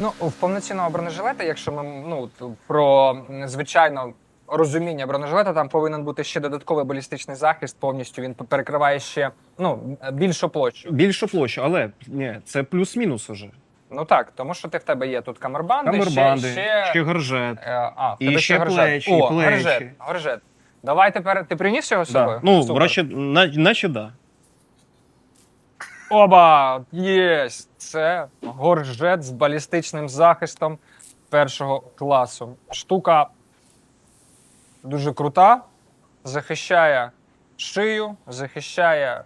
Ну, в повноцінного бронежилета, якщо ми ну, про звичайно розуміння бронежилета, там повинен бути ще додатковий балістичний захист. Повністю він перекриває ще ну, більшу площу. Більшу площу, але ні, це плюс-мінус уже. Ну так, тому що ти в тебе є тут камербанди, Камербанди, ще, ще, ще... горжет. е, а, в І тебе ще горжет. плечі, О, і плечі. горжет, горжет. Давай тепер ти приніс його з собою? Да. Ну, враще, наче да. Оба! Єсть! Це горжет з балістичним захистом першого класу. Штука дуже крута, захищає шию, захищає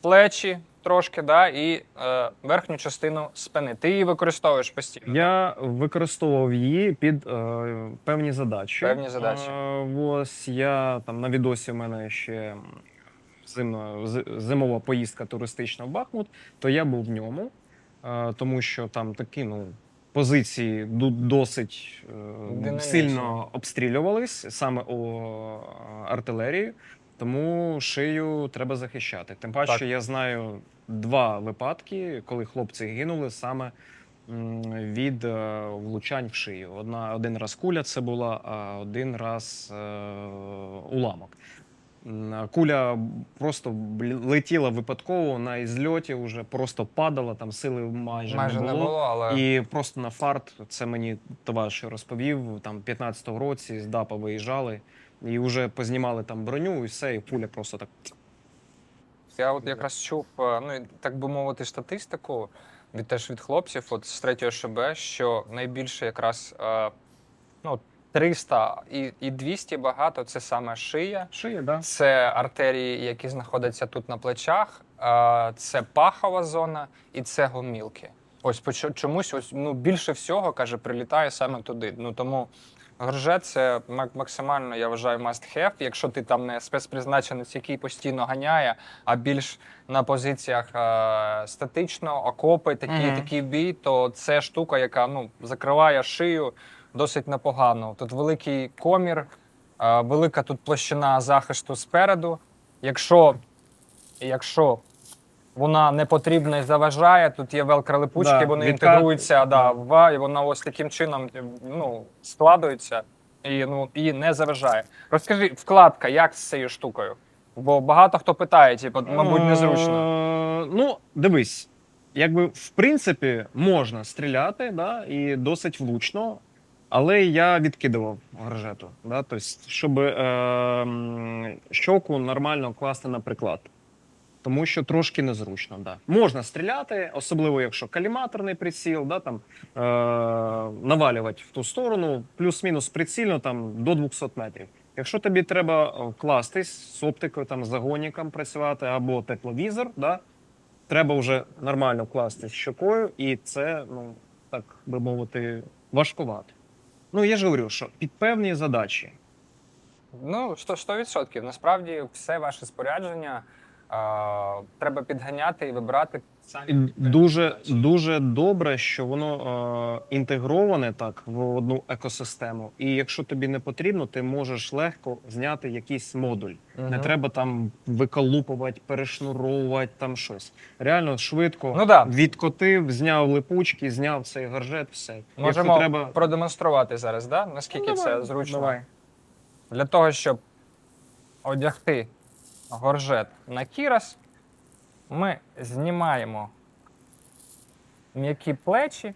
плечі трошки, да, і е, верхню частину спини. Ти її використовуєш постійно. Я використовував її під е, певні задачі. Певні задачі. Е, ось я там на відосі в мене ще зимна, зимова поїздка туристична в Бахмут, то я був в ньому, е, тому що там такі ну, позиції досить е, Динамічно. сильно обстрілювались саме у артилерії. Тому шию треба захищати. Тим паче, Так. я знаю два випадки, коли хлопці гинули саме від е, влучань в шию. Одна один раз куля це була, а один раз е, уламок. Куля просто летіла випадково на ізльоті, вже просто падала, там сили майже, Майже не було. але І просто на фарт це мені товариш розповів. Там в 15-му році з ДАПа виїжджали і вже познімали там броню, і все, і пуля просто так. Я от якраз чув, е, ну так би мовити, статистику від теж від хлопців, от з третього ШБ, що найбільше якраз е, ну, 300 і, і 200 багато це саме шия, Шиє, да? це артерії, які знаходяться тут на плечах, це пахова зона і це гомілки. Ось чомусь ось, ну, більше всього каже, прилітає саме туди. Ну тому горжет це мак- максимально, я вважаю, must have. Якщо ти там не спецпризначенець, який постійно ганяє, а більш на позиціях е, статично, окопи, такі, Мгм. такий бій, то це штука, яка ну, закриває шию досить непогано. Тут великий комір, е, велика тут площина захисту спереду. Якщо, якщо вона не потрібна і заважає, тут є велкролипучки, Да, вони відкат. інтегруються да, в і вона ось таким чином ну, складується і, ну, і не заважає. Розкажи, вкладка, як з цією штукою? Бо багато хто питає, типу, мабуть, незручно. Ну, дивись, якби в принципі можна стріляти, да, і досить влучно, але я відкидував горжету. Да, тобто, щоб е, щоку нормально класти на приклад. Тому що трошки незручно, да. Можна стріляти, особливо якщо каліматорний приціл, да, там, е, навалювати в ту сторону, плюс-мінус прицільно там, до 200 метрів. Якщо тобі треба е, кластись з оптикою, там, загонником працювати або тепловізор, да, треба вже нормально кластись щокою, і це, ну, так би мовити, важкувато. Ну, я ж говорю, що під певні задачі Ну, 100%. 100%. Насправді, все ваше спорядження е, треба підганяти і вибирати Дуже дуже добре, що воно е, інтегроване так в одну екосистему. І якщо тобі не потрібно, ти можеш легко зняти якийсь модуль. Не треба там виколупувати, перешнуровувати там щось. Реально швидко Ну да. відкотив, зняв липучки, зняв цей горжет, все. Можемо Якщо треба продемонструвати зараз, да? наскільки Ну, це давай, зручно. давай. Для того, щоб одягти горжет на кірас, ми знімаємо м'які плечі.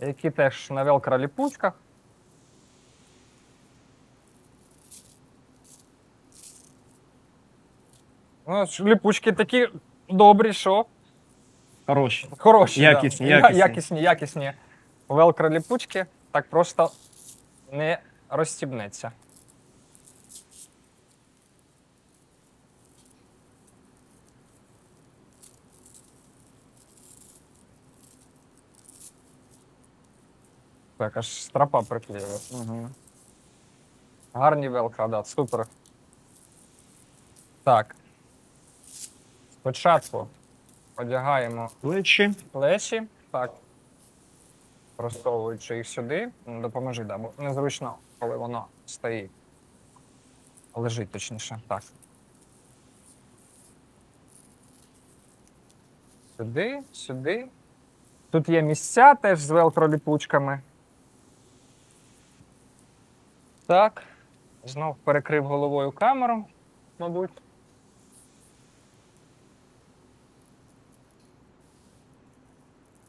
Які теж на велкроліпучках. Ну, ліпучки такі добрі, що хороші. Хороші, Якісні, да. Якісні. якісні, якісні. Велкро ліпучки так просто не розстібнеться. Так, аж стропа приклеїла. Угу. Гарні велкро, да, супер. Так. Спочатку одягаємо Плечі. плечі, так. Просовуючи їх сюди, допоможи, да, бо незручно, коли воно стоїть. Лежить точніше, так. Сюди, сюди. Тут є місця теж з велкроліпучками. Так. Знов перекрив головою камеру, мабуть.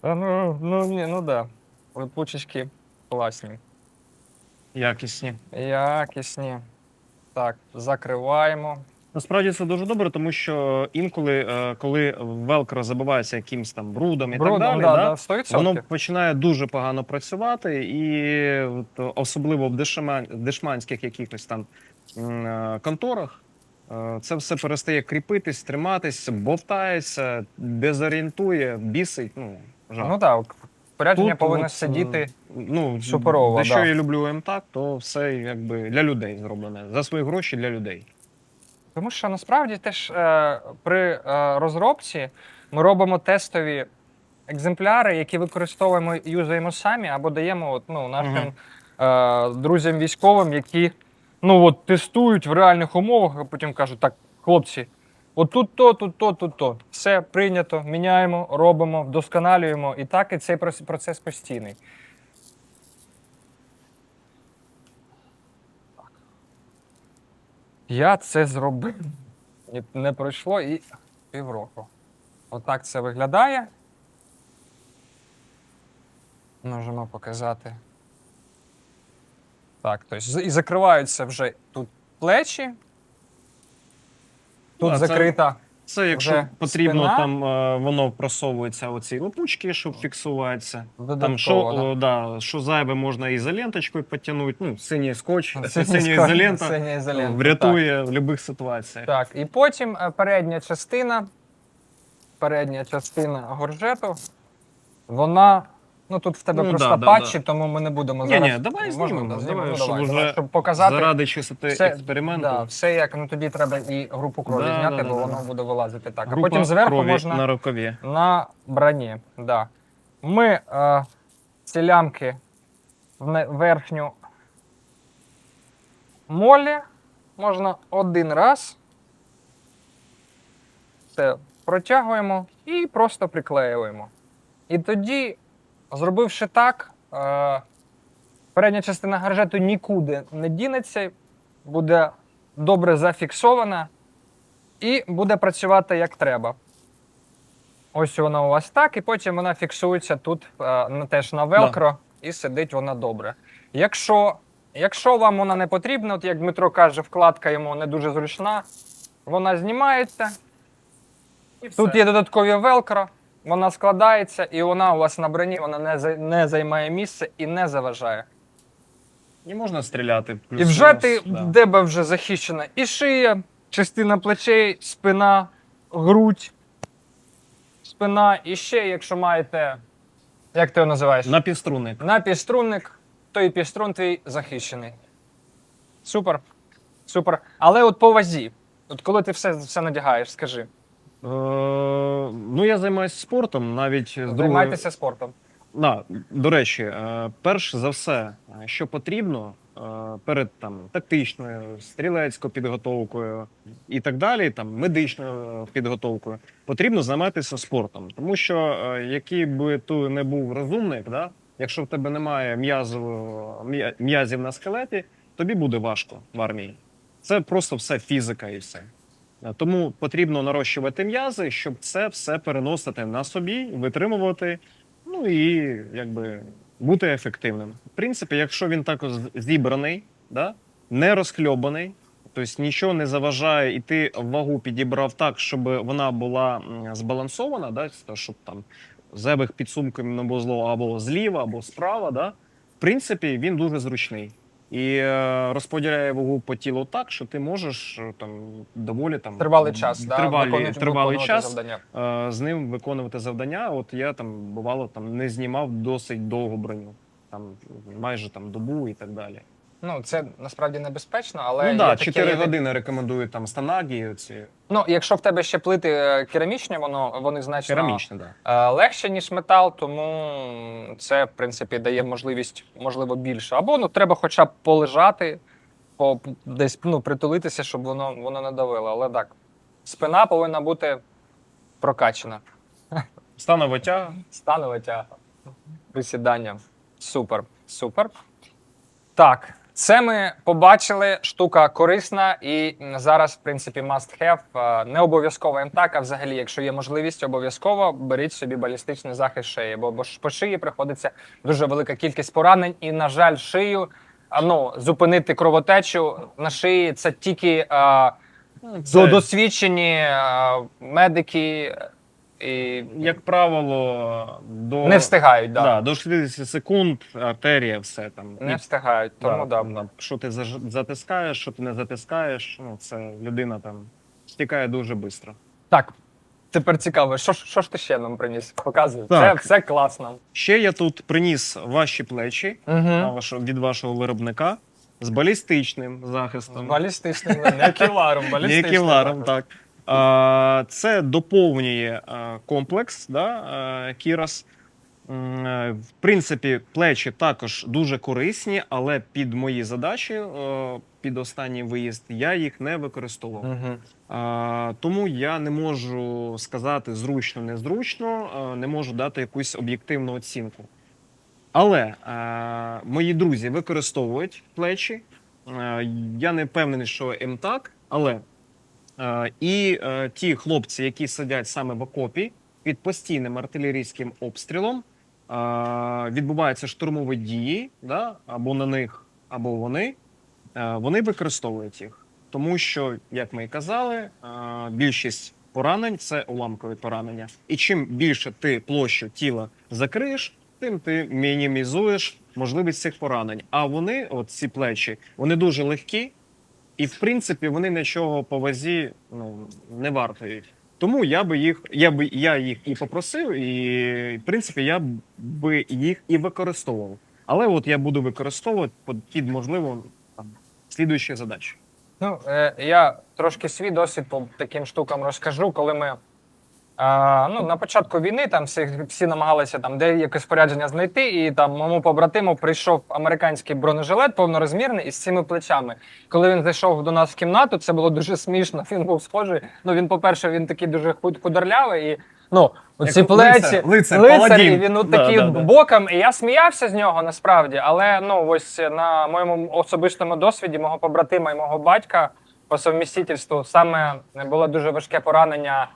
Та ну, ну, ні, ну да. Липучечки класні. Якісні. Якісні. Так, закриваємо. Насправді це дуже добре, тому що інколи, е, коли велкро забивається якимсь там брудом і Брудом, так далі, да, да, да, 100%. воно починає дуже погано працювати, і от, особливо в дешман, дешманських якихось там м, е, конторах. е, Це все перестає кріпитись, триматись, бовтається, дезорієнтує, бісить. Ну, жах. Ну так, спорядження Тут повинно от, сидіти. ну, суперово, Якщо да. я люблю МТАК, то все якби для людей зроблене. За свої гроші для людей. Тому що насправді теж е, при е, розробці ми робимо тестові екземпляри, які використовуємо і юзаємо самі, або даємо от, ну, нашим е, друзям військовим, які ну, от, тестують в реальних умовах, а потім кажуть, так, хлопці, от тут то, тут то, тут то. Все прийнято, міняємо, робимо, вдосконалюємо. І так і цей процес постійний. Я це зробив. Не пройшло і півроку. Отак це виглядає. Можемо показати. Так, тобто і закриваються вже тут плечі. Тут А, закрита. Це якщо Вже потрібно, спина. там е, воно просовується оці липучки, щоб фіксуватися. Там що, да. о, да, що зайве можна ізоленточкою підтягнути, ну, синій скотч, скотч- ізолента синя ізолента, врятує в будь-яких ситуаціях. Так, і потім е, передня частина, передня частина горжету, вона. Ну тут в тебе Ну, просто да, да, патчі, да. тому ми не будемо Ні, зараз. ні, давай Можна, знімемо, да, давай, щоб давай, давай, щоб показати. Заради чистоти все, експерименту. Да, все як ну тоді треба і групу крові Да, зняти, да, бо да, воно да. буде вилазити так. Група а потім зверху крові можна на рукаві. на броні. Да. Ми е, ці лямки в не- верхню молі можна один раз. Це протягуємо і просто приклеюємо. І тоді, зробивши так, е, передня частина гаржету нікуди не дінеться, буде добре зафіксована і буде працювати як треба. Ось вона у вас так, і потім вона фіксується тут е, теж на велкро, і сидить вона добре. Якщо, якщо вам вона не потрібна, от як Дмитро каже, вкладка йому не дуже зручна, вона знімається. Тут є додаткові велкро, вона складається, і вона у вас на броні вона не, не займає місце і не заважає. І можна стріляти. І вже ти да. в тебе вже захищена і шия, частина плечей, спина, грудь, спина, і ще, якщо маєте, як ти його називаєш? Напівструнник. Напівструнник, то і півструн твій захищений. Супер. Супер. Але от по вазі, от коли ти все, все надягаєш, скажи, Е, ну, я займаюся спортом, навіть з другої... займайтеся спортом. Да, до речі, е, перш за все, е, що потрібно е, перед там тактичною, стрілецькою підготовкою і так далі, там медичною е, підготовкою, потрібно займатися спортом. Тому що е, який би ти не був розумник, да, якщо в тебе немає м'язового- м'я- м'язів на скелеті, тобі буде важко в армії. Це просто все фізика і все. Тому потрібно нарощувати м'язи, щоб це все переносити на собі, витримувати, ну і якби бути ефективним. В принципі, якщо він також зібраний, да, не розхльобаний, тобто нічого не заважає, і ти вагу підібрав так, щоб вона була збалансована, да, щоб там зайвих підсумків не було або зліва, або справа, да, в принципі, він дуже зручний. І е, розподіляє вагу по тілу так, що ти можеш е, там доволі там Тривалий час, да, тривалі, виконувати- тривалий виконувати час завдання. е, з ним виконувати завдання. От я там бувало там не знімав досить довгу броню, там майже там добу і так далі. Ну, це насправді небезпечно, але. ну є да, таке- 4 є таке- години рекомендують там станагі. Оці Ну, якщо в тебе ще плити е, керамічні, воно вони значно керамічні, да. е, легше, ніж метал, тому це, в принципі, дає можливість, можливо, більше. Або ну, треба хоча б полежати, по, десь ну, притулитися, щоб воно, воно не давило. Але так, спина повинна бути прокачана. Станова тяга. Станова тяга. Присідання. Супер. Супер. Так, це ми побачили. Штука корисна і зараз, в принципі, must have. Е, Не обов'язково МТАК, а взагалі, якщо є можливість, обов'язково беріть собі балістичний захист шиї, бо, бо по шиї приходиться дуже велика кількість поранень, і, на жаль, шию. а, Ну, зупинити кровотечу на шиї це тільки е, Це, досвідчені е, медики і як правило, до, не встигають. Да. Да, до 60 секунд артерія, все там. Не встигають, тому да. да, Що ти заж- затискаєш, що ти не затискаєш, ну це людина там стікає дуже швидко. Так, тепер цікаво, що, ж- що ж ти ще нам приніс? Показуй. Це Так. все класно. Ще я тут приніс ваші плечі Угу. вашого- від вашого виробника з балістичним захистом. Балістичним, не кевларом, Не балістичним. кевларом, так. Це доповнює комплекс да, Кірас. Е, В принципі, плечі також дуже корисні, але під мої задачі, під останній виїзд, я їх не використовував. Угу. А, тому я не можу сказати зручно, незручно, не можу дати якусь об'єктивну оцінку. Але мої друзі використовують плечі. Я не впевнений, що МТАК, але а, і е, ті хлопці, які сидять саме в окопі під постійним артилерійським обстрілом, відбуваються штурмові дії, да, або на них, або вони, е, вони використовують їх. Тому що, як ми і казали, е, більшість поранень це уламкові поранення. І чим більше ти площу тіла закриєш, тим ти мінімізуєш можливість цих поранень. А вони, от ці плечі, вони дуже легкі, і в принципі вони нічого по вазі ну, не вартують. Тому я би їх, я би я їх і попросив, і в принципі я би їх і використовував. Але от я буду використовувати під можливо там слідуючі задачі. Ну, е, я трошки свій досвід по таким штукам розкажу, коли ми. А, ну, на початку війни там всі, всі намагалися там де якесь спорядження знайти, і там моєму побратиму прийшов американський бронежилет повнорозмірний із цими плечами. Коли він зайшов до нас в кімнату, це було дуже смішно. Він був схожий. Ну він, по-перше, він такий дуже худ- худорлявий і. Ну, оці Як плечі, лицар, лицар, лицар, і він от такий да, да. боком, і я сміявся з нього насправді. Але ну ось на моєму особистому досвіді мого побратима і мого батька по совмістительству саме було дуже важке поранення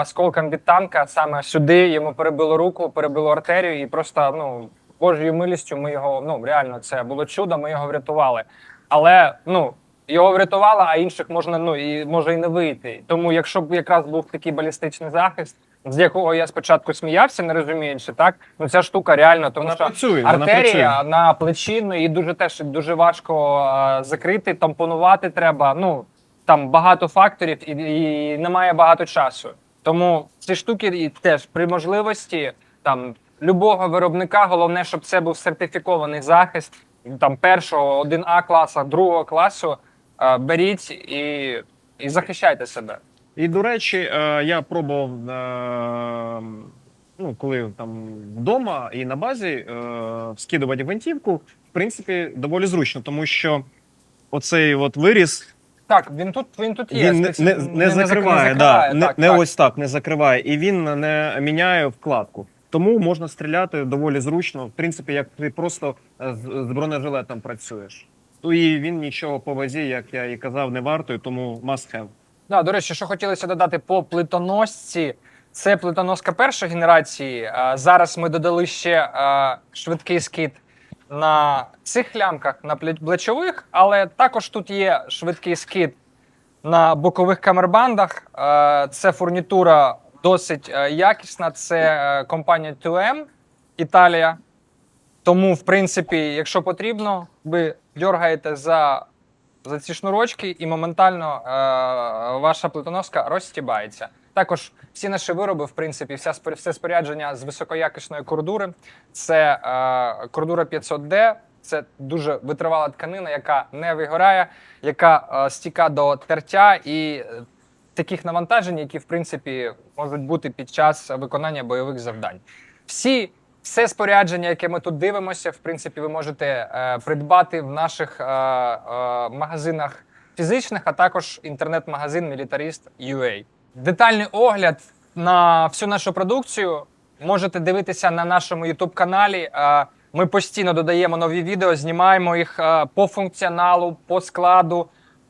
осколком від танка. Саме сюди йому перебило руку, перебило артерію, і просто ну божою милістю ми його ну реально це було чудо. Ми його врятували. Але ну. Його врятувало, а інших можна ну і може і не вийти. Тому, якщо б якраз був такий балістичний захист, з якого я спочатку сміявся, не розуміючи, так ну ця штука реально, тому Вона що працює, вона артерія працює. на плечі, ну і дуже теж дуже важко а, закрити, тампонувати треба. Ну там багато факторів і, і немає багато часу. Тому ці штуки і теж при можливості там любого виробника, головне, щоб це був сертифікований захист там першого 1А класу, другого класу. Беріть і, і захищайте себе. І до речі, е, я пробував е, ну, коли там вдома і на базі е, скидувати гвинтівку, в принципі, доволі зручно, тому що оцей от виріз Так, він тут він тут є. він не, не, не, зак- закриває, не да, не, так, не так. ось так не закриває, і він не міняє вкладку. Тому можна стріляти доволі зручно. В принципі, як ти просто е, з, з бронежилетом працюєш. То і він нічого по вазі, як я і казав, не вартує, тому must have. Да, до речі, що хотілося додати по плитоносці. Це плитоноска першої генерації. А Зараз ми додали ще а, швидкий скид на цих лямках, на пле- плечових, але також тут є швидкий скид на бокових камербандах. Е, Це фурнітура досить е, якісна. Це е, компанія 2M Італія. Тому, в принципі, якщо потрібно, ви дергаєте за, за ці шнурочки, і моментально е, ваша плитоноска розстібається. Також всі наші вироби, в принципі, вся все спорядження з високоякісної кордури. Це е, кордура 500D. Це дуже витривала тканина, яка не вигорає, яка е, стіка до тертя і е, таких навантажень, які в принципі можуть бути під час виконання бойових завдань. Всі все спорядження, яке ми тут дивимося, в принципі, ви можете е, придбати в наших е, е, магазинах фізичних, а також інтернет-магазин Militarist.ua. Детальний огляд на всю нашу продукцію можете дивитися на нашому youtube каналі. Ми постійно додаємо нові відео, знімаємо їх по функціоналу, по складу,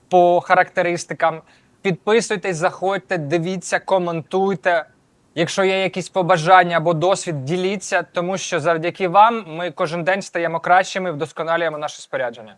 по характеристикам. Підписуйтесь, заходьте, дивіться, коментуйте. Якщо є якісь побажання або досвід, діліться, тому що завдяки вам ми кожен день стаємо кращими, вдосконалюємо наше спорядження.